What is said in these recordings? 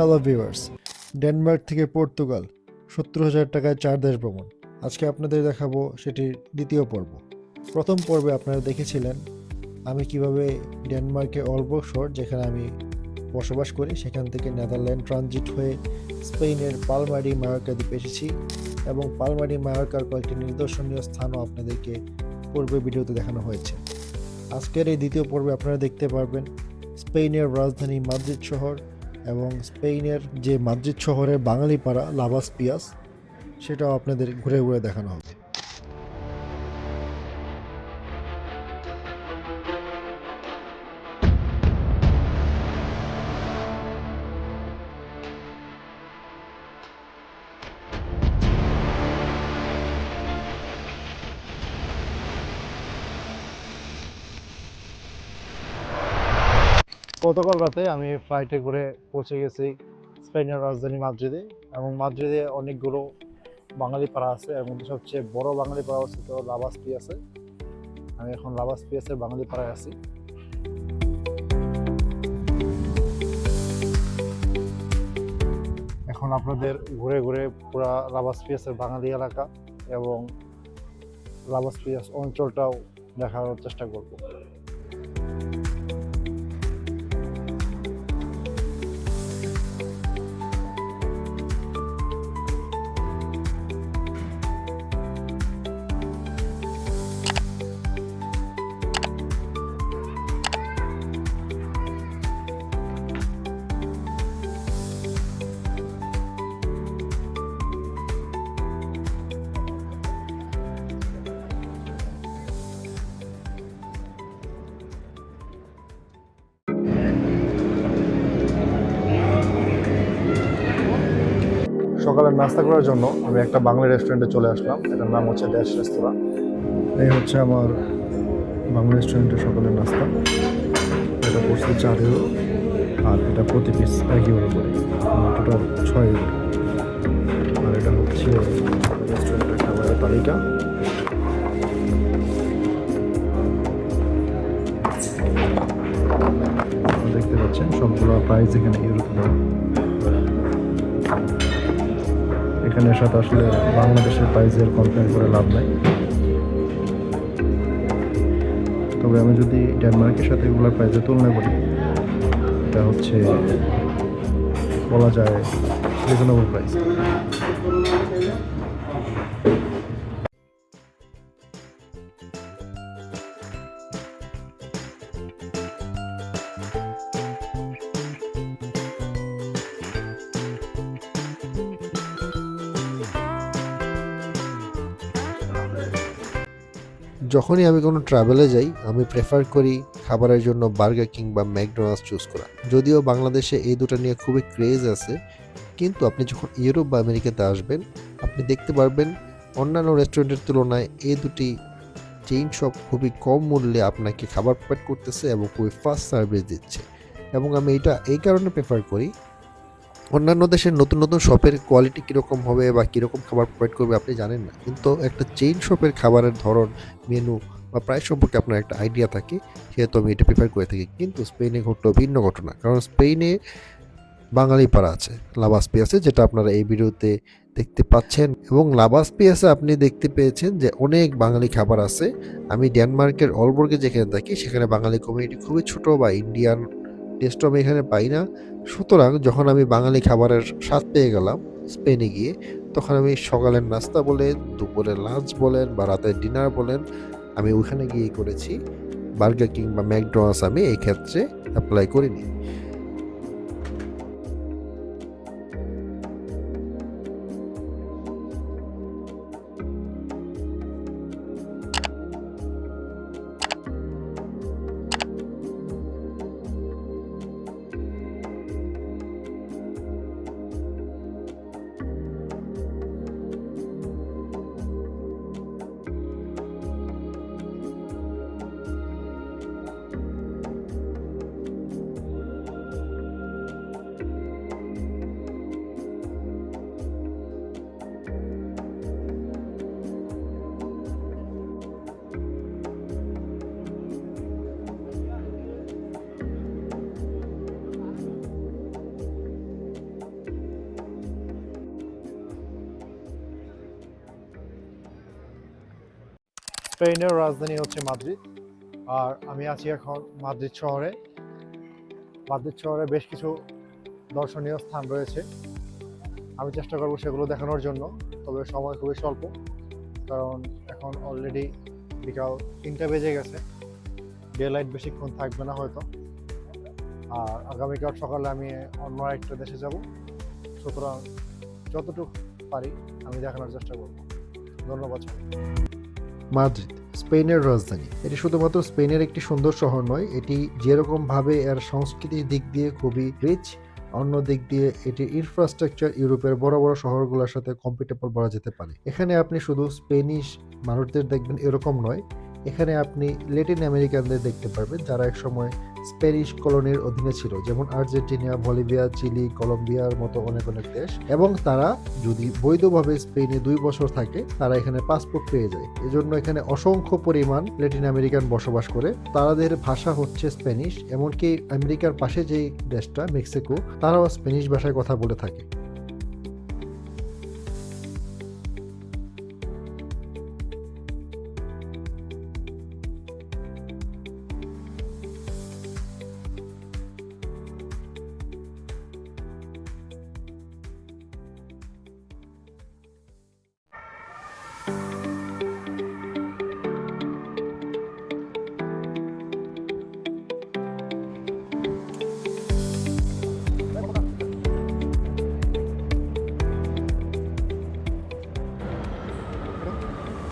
Hello viewers Denmark থেকে Portugal সত্তর হাজার টাকায় চার দেশ ভ্রমণ। আজকে আপনাদের দেখাবো সেটির দ্বিতীয় পর্ব। প্রথম পর্বে আপনারা দেখেছিলেন আমি কীভাবে ডেনমার্কে অল্পসর যেখানে আমি বসবাস করি, সেখান থেকে নেদারল্যান্ড ট্রানজিট হয়ে স্পেনের পালমারি মায়োরকা দ্বীপে এসেছি এবং পালমারি মায়োরকার কয়েকটি নিদর্শনীয় স্থানও আপনাদেরকে পূর্বে ভিডিওতে দেখানো হয়েছে। আজকের এই দ্বিতীয় পর্বে আপনারা দেখতে পারবেন স্পেনের রাজধানী মাদ্রিদ শহর এবং স্পেনের যে মাদ্রিদ শহরের বাঙালি পাড়া লাভাস পিয়াস, সেটাও আপনাদের ঘুরে ঘুরে দেখানো হবে। গতকাল রাতে আমি ফ্লাইটে করে পৌঁছে গেছি স্পেনের রাজধানী মাদ্রিদে এবং মাদ্রিদে অনেকগুলো বাঙালি পাড়া আছে এর মধ্যে সবচেয়ে বড় বাঙালি পাড়া অবস্থিত লাভাস পিয়াসে আমি এখন লাভাস পিয়াসের বাঙালি পাড়ায় আছি। এখন আপনাদের ঘুরে ঘুরে পুরা লাভাস পিয়াসের বাঙালি এলাকা এবং লাভাস পিয়াস অঞ্চলটাও দেখানোর চেষ্টা করব। সকালে নাস্তা করার জন্য আমি একটা বাংলা রেস্টুরেন্টে চলে আসলাম। এটার নাম হচ্ছে দেশ রেস্তোরাঁ এই হচ্ছে আমার বাংলা রেস্টুরেন্টের সকালের নাস্তা। এটা পড়ছে চার ইউরো আর এটা প্রতি পিস এক ইউরো করে। টোটাল ছয় ইউরো আর এটা হচ্ছে রেস্টুরেন্টের খাবারের তালিকা। দেখতে পাচ্ছেন, সবগুলো প্রাইস এখানে ইউরোতে এখানের সাথে আসলে বাংলাদেশের প্রাইজের কমপ্লেন করে লাভ নাই। তবে আমি যদি ডেনমার্কের সাথে এগুলোর প্রাইজের তুলনা করি, এটা হচ্ছে বলা যায় রিজনেবল প্রাইস যখনই আমি কোনো ট্রাভেলে যাই, আমি প্রেফার করি খাবারের জন্য বার্গার কিং বা ম্যাকডোনাল্ডস চুজ করা। যদিও বাংলাদেশে এই দুটো নিয়ে খুবই ক্রেজ আছে, কিন্তু আপনি যখন ইউরোপ বা আমেরিকাতে আসবেন, আপনি দেখতে পারবেন অন্যান্য রেস্টুরেন্টের তুলনায় এই দুটি চেইন শপ খুবই কম মূল্যে আপনাকে খাবার প্রোভাইড করতেছে এবং খুবই ফাস্ট সার্ভিস দিচ্ছে। এবং আমি এটা এই কারণে প্রেফার করি অন্যান্য দেশের নতুন নতুন শপের কোয়ালিটি কীরকম হবে বা কীরকম খাবার প্রোভাইড করবে আপনি জানেন না। কিন্তু একটা চেইন শপের খাবারের ধরন মেনু বা প্রায় সম্পর্কে আপনার একটা আইডিয়া থাকে, সেহেতু আমি এটা প্রিফার করে থাকি। কিন্তু স্পেনে ঘটলো ভিন্ন ঘটনা। কারণ স্পেনে বাঙালি পাড়া আছে লাভাস পিয়াসে যেটা আপনারা এই ভিডিওতে দেখতে পাচ্ছেন। এবং লাভাস পিয়াসে আপনি দেখতে পেয়েছেন যে অনেক বাঙালি খাবার আছে। আমি ডেনমার্কের অলবর্গে যেখানে থাকি, সেখানে বাঙালি কমিউনিটি খুবই ছোট বা ইন্ডিয়ান টেস্টও আমি এখানে পাই না। সুতরাং যখন আমি বাঙালি খাবারের স্বাদ পেয়ে গেলাম স্পেনে গিয়ে, তখন আমি সকালের নাস্তা বলেন, দুপুরের লাঞ্চ বলেন বা রাতের ডিনার বলেন, আমি ওইখানে গিয়ে করেছি। বার্গার কিং বা ম্যাকডোনাল্ডস আমি এই ক্ষেত্রে অ্যাপ্লাই করিনি। স্পেনের রাজধানী হচ্ছে মাদ্রিদ। আর আমি আছি এখন মাদ্রিদ শহরে। মাদ্রিদ শহরে বেশ কিছু দর্শনীয় স্থান রয়েছে। আমি চেষ্টা করব সেগুলো দেখানোর জন্য, তবে সময় খুবই স্বল্প, কারণ এখন অলরেডি বিকাল তিনটা বেজে গেছে। ডে লাইট বেশিক্ষণ থাকবে না হয়তো। আর আগামীকাল সকালে আমি অন্য একটা দেশে যাব। সুতরাং যতটুকু পারি আমি দেখানোর চেষ্টা করব। ধন্যবাদ। মাদ্রিদ, স্পেনের রাজধানী। এটি শুধুমাত্র স্পেনের একটি সুন্দর শহর নয়, এটি যেরকম ভাবে এর সংস্কৃতির দিক দিয়ে খুবই রিচ অন্য দিক দিয়ে এটি ইনফ্রাস্ট্রাকচার ইউরোপের বড় বড় শহরগুলোর সাথে কম্পিটেবল বলা যেতে পারে। এখানে আপনি শুধু স্পেনিশ মানুষদের দেখবেন এরকম নয় এখানে আপনি ল্যাটিন আমেরিকানদের দেখতে পারবেন, যারা একসময় স্প্যানিশ কলোনির অধীনে ছিল, যেমন আর্জেন্টিনা, বলিভিয়া, চিলি, কলম্বিয়ার মতো অনেক অনেক দেশ। এবং তারা যদি বৈধভাবে স্পেনে দুই বছর থাকে, তারা এখানে পাসপোর্ট পেয়ে যায়। এজন্য এখানে অসংখ্য পরিমাণ ল্যাটিন আমেরিকান বসবাস করে। তাদের ভাষা হচ্ছে স্প্যানিশ, এমনকি আমেরিকার পাশে যেই দেশটা, মেক্সিকো, তারাও স্প্যানিশ ভাষায় কথা বলে থাকে।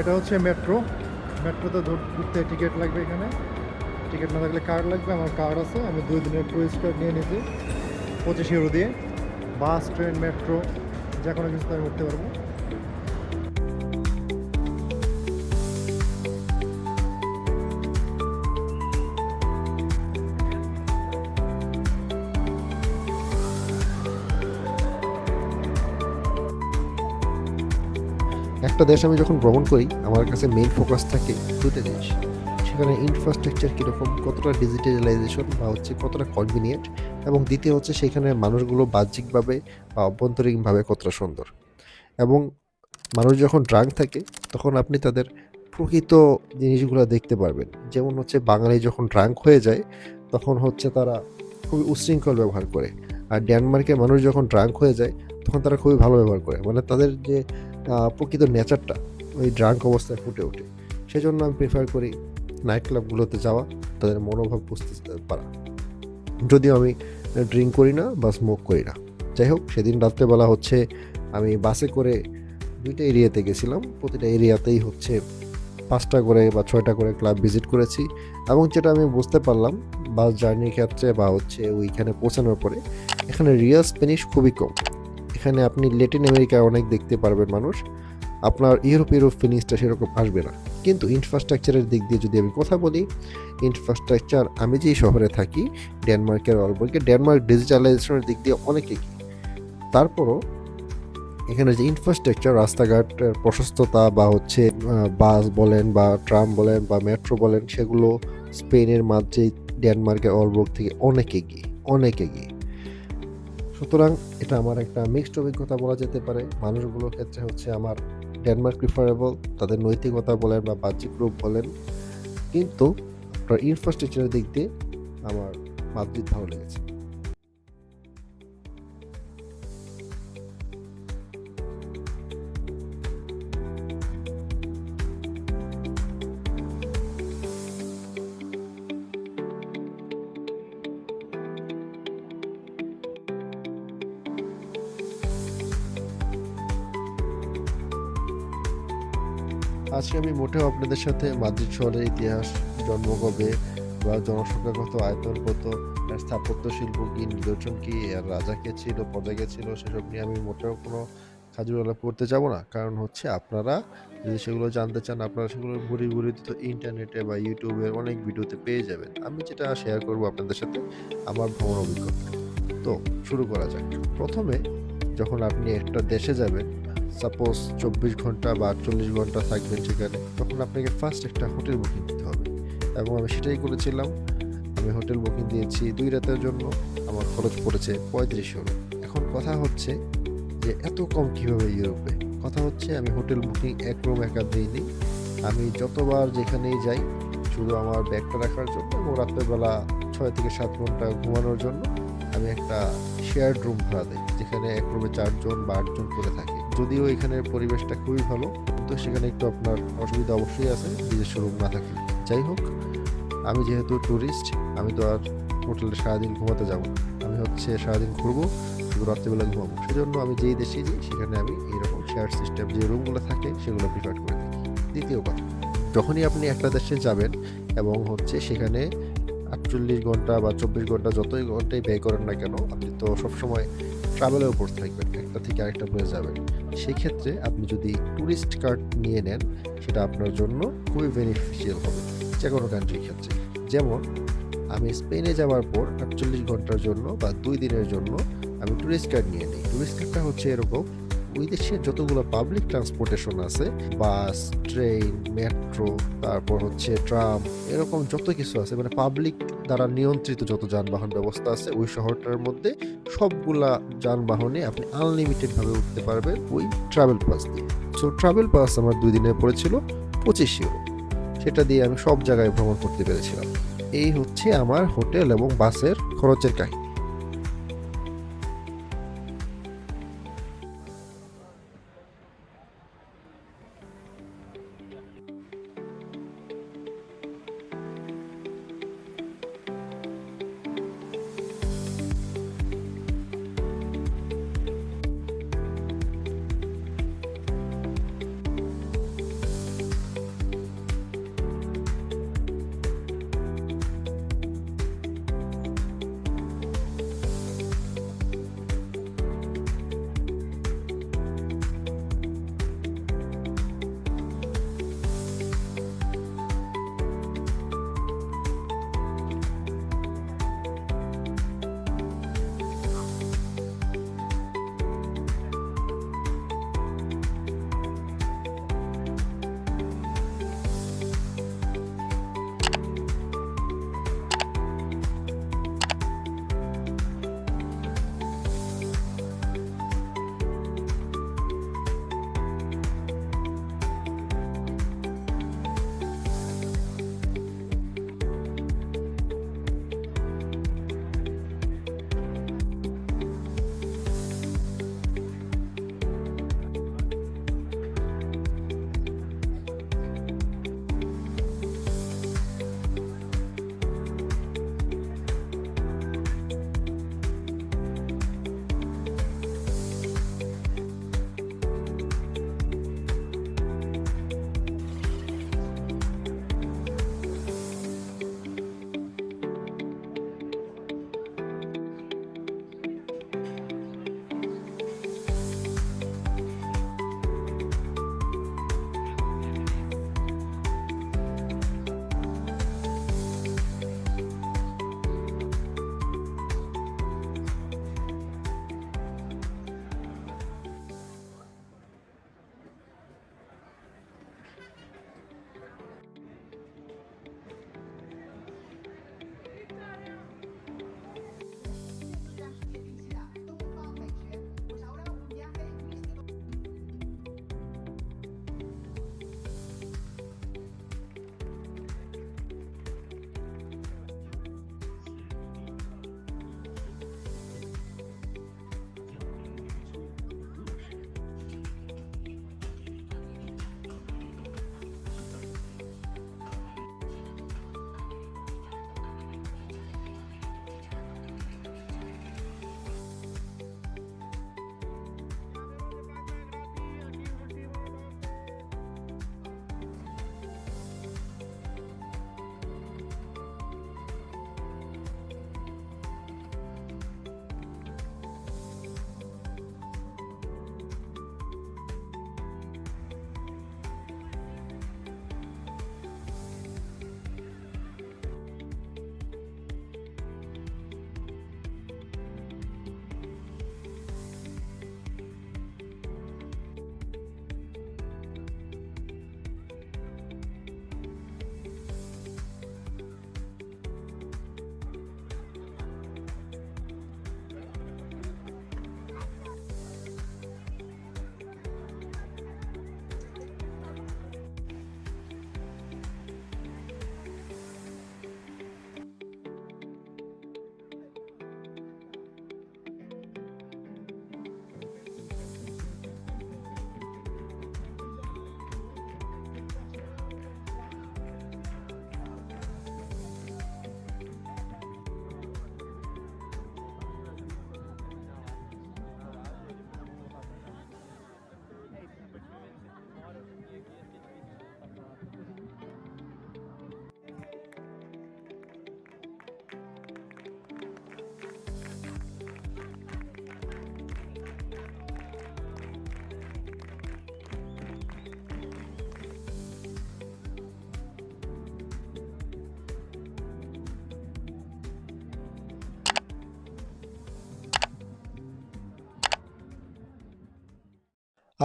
এটা হচ্ছে মেট্রো মেট্রোতে ঘুরতে টিকিট লাগবে এখানে। টিকিট না থাকলে কার্ড লাগবে, আমার কার্ড আছে, আমি দুই দিনের টুরিস্ট কার্ড নিয়ে নিয়েছি পঁচিশ ইউরো দিয়ে। বাস ট্রেন মেট্রো যে কোনো কিছু আমি উঠতে পারব। একটা দেশ আমি যখন ভ্রমণ করি, আমার কাছে মেইন ফোকাস থাকে দুটো জিনিস। সেখানে ইনফ্রাস্ট্রাকচার কীরকম, কতটা ডিজিটালাইজেশন বা হচ্ছে কতটা কনভিনিয়েন্ট এবং দ্বিতীয় হচ্ছে সেখানে মানুষগুলো বাহ্যিকভাবে বা অভ্যন্তরীণভাবে কতটা সুন্দর। এবং মানুষ যখন ড্রাঙ্ক থাকে, তখন আপনি তাদের প্রকৃত জিনিসগুলো দেখতে পারবেন। যেমন হচ্ছে বাঙালি যখন ড্রাঙ্ক হয়ে যায়, তখন হচ্ছে তারা খুবই উশৃঙ্খল ব্যবহার করে। আর ডেনমার্কের মানুষ যখন ড্রাঙ্ক হয়ে যায়, তখন তারা খুবই ভালো ব্যবহার করে। মানে তাদের যে প্রকৃত নেচারটা ওই ড্রাঙ্ক অবস্থায় ফুটে ওঠে। সেজন্য আমি প্রেফার করি নাইট ক্লাবগুলোতে যাওয়া, তাদের মনোভাব বুঝতে পারা। যদিও আমি ড্রিঙ্ক করি না বা স্মোক করি না। যাই হোক, সেদিন রাত্রেবেলা হচ্ছে আমি বাসে করে দুইটা এরিয়াতে গেছিলাম। প্রতিটা এরিয়াতেই হচ্ছে পাঁচটা করে বা ছয়টা করে ক্লাব ভিজিট করেছি এবং যেটা আমি বুঝতে পারলাম বাস জার্নির ক্ষেত্রে বা হচ্ছে ওইখানে পৌঁছানোর পরে, এখানে রিয়াল স্প্যানিশ খুবই কম। এখানে আপনি ল্যাটিন আমেরিকায় অনেক দেখতে পারবেন মানুষ। আপনার ইউরোপ ইউরোপ ফিনিশটা সেরকম আসবে না। কিন্তু ইনফ্রাস্ট্রাকচারের দিক দিয়ে যদি আমি কথা বলি ইনফ্রাস্ট্রাকচার আমি যেই শহরে থাকি ডেনমার্কের অলবর্গে ডেনমার্ক ডিজিটালাইজেশনের দিক দিয়ে অনেক এগিয়ে। তারপরও এখানে যে ইনফ্রাস্ট্রাকচার রাস্তাঘাটের প্রশস্ততা বা হচ্ছে বাস বলেন বা ট্রাম বলেন বা মেট্রো বলেন, সেগুলো স্পেনের মাঝে ডেনমার্কের অলবর্গ থেকে অনেক এগিয়ে অনেক এগিয়ে। সুতরাং এটা আমার একটা মিক্সড অভিজ্ঞতা বলা যেতে পারে। মানুষগুলোর ক্ষেত্রে হচ্ছে আমার ডেনমার্ক প্রিফারেবল তাদের নৈতিকতা বলেন বা বাহ্যিক রূপ বলেন। কিন্তু আপনার ইনফ্রাস্ট্রাকচারের দিক দিয়ে আমার মাদ্রিদ ভালো লেগেছে। আজকে আমি মোটেও আপনাদের সাথে মাদ্রিদ শহরের ইতিহাস জন্ম কবে বা জনসংখ্যা কত আয়তন কত স্থাপত্য শিল্প কি, নিদর্শন কি আর রাজা কে ছিল প্রজা কে ছিল, সেসব নিয়ে আমি মোটেও কোনো খাজুর আলাপ করতে যাব না। কারণ হচ্ছে আপনারা যদি সেগুলো জানতে চান, আপনারা সেগুলো ঘুরি ঘুরি তো ইন্টারনেটে বা ইউটিউবে অনেক ভিডিওতে পেয়ে যাবেন। আমি যেটা শেয়ার করব আপনাদের সাথে, আমার ভ্রমণ অভিজ্ঞতা। তো শুরু করা যাক। প্রথমে যখন আপনি একটা দেশে যাবেন সাপোজ চব্বিশ ঘণ্টা বা চল্লিশ ঘণ্টা থাকবেন সেখানে, তখন আপনাকে ফার্স্ট একটা হোটেল বুকিং দিতে হবে। এবং আমি সেটাই করেছিলাম। আমি হোটেল বুকিং দিয়েছি দুই রাতের জন্য। আমার খরচ পড়েছে পঁয়ত্রিশ ইউরো এখন কথা হচ্ছে যে এত কম কীভাবে ইউরোপে কথা হচ্ছে আমি হোটেল বুকিং এক রুম একা দিইনি। আমি যতবার যেখানেই যাই, শুধু আমার ব্যাগটা রাখার জন্য এবং রাত্রেবেলা ছয় থেকে সাত ঘণ্টা ঘুমানোর জন্য, আমি একটা শেয়ার্ড রুম ভাড়া দিই, যেখানে এক রুমে চারজন বা আটজন করে থাকে। যদিও এখানের পরিবেশটা খুবই ভালো কিন্তু সেখানে একটু আপনার অসুবিধা অবশ্যই আছে নিজস্ব রুম না থাকলে। যাই হোক, আমি যেহেতু ট্যুরিস্ট আমি তো আর হোটেলে সারাদিন ঘুমাতে যাব আমি হচ্ছে সারাদিন ঘুরবো রাত্রিবেলা ঘুমাবো। সেজন্য আমি যেই দেশে যাই, সেখানে আমি এইরকম শেয়ার সিস্টেম যে রুমগুলো থাকে, সেগুলো প্রিফার করে থাকি। দ্বিতীয় কথা, যখনই আপনি একটা দেশে যাবেন এবং হচ্ছে সেখানে আটচল্লিশ ঘণ্টা বা চব্বিশ ঘণ্টা যতই ঘন্টায় ব্যয় করেন না কেন, আপনি তো সবসময় ট্রাভেলের উপর থাকবেন। একটা থেকে আরেকটা প্লেস যাবেন। সেই ক্ষেত্রে আপনি যদি ট্যুরিস্ট কার্ড নিয়ে নেন, সেটা আপনার জন্য খুবই বেনিফিশিয়াল হবে যে কোনো কান্ট্রির ক্ষেত্রে। যেমন, আমি স্পেনে যাওয়ার পর আটচল্লিশ ঘণ্টার জন্য বা দুই দিনের জন্য আমি ট্যুরিস্ট কার্ড নিয়ে নিই। ট্যুরিস্ট কার্ডটা হচ্ছে এরকম, ওই দেশের যতগুলো পাবলিক ট্রান্সপোর্টেশন আছে বাস ট্রেন মেট্রো তারপর হচ্ছে ট্রাম এরকম যত কিছু আছে মানে পাবলিক দ্বারা নিয়ন্ত্রিত যত যানবাহন ব্যবস্থা আছে, ওই শহরটার মধ্যে সবগুলা যানবাহনে আপনি আনলিমিটেডভাবে উঠতে পারবেন ওই ট্রাভেল পাস দিয়ে। সো ট্রাভেল পাস আমার দুই দিনে পড়েছিল পঁচিশ ইউরো সেটা দিয়ে আমি সব জায়গায় ভ্রমণ করতে পেরেছিলাম। এই হচ্ছে আমার হোটেল এবং বাসের খরচের কাহিনী।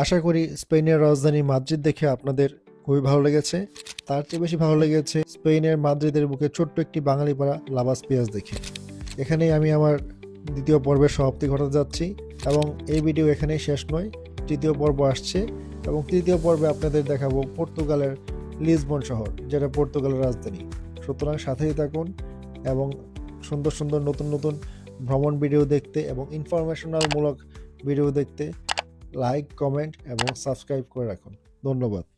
আশা করি স্পেনের রাজধানী মাদ্রিদ দেখে আপনাদের খুবই ভালো লেগেছে। তার চেয়ে বেশি ভালো লেগেছে স্পেনের মাদ্রিদের বুকে ছোট্ট একটি বাঙালি পাড়া লাবাস পেঁয়াজ দেখে। এখানেই আমি আমার দ্বিতীয় পর্বের সমাপ্তি ঘটাতে যাচ্ছি এবং এই ভিডিও এখানেই শেষ নয়, তৃতীয় পর্ব আসছে এবং তৃতীয় পর্বে আপনাদের দেখাবো পর্তুগালের লিসবন শহর, যেটা পর্তুগালের রাজধানী। সুতরাং সাথেই থাকুন এবং সুন্দর সুন্দর নতুন নতুন ভ্রমণ ভিডিও দেখতে এবং ইনফরমেশনালমূলক ভিডিও দেখতে লাইক কমেন্ট এবং সাবস্ক্রাইব করে রাখুন। ধন্যবাদ।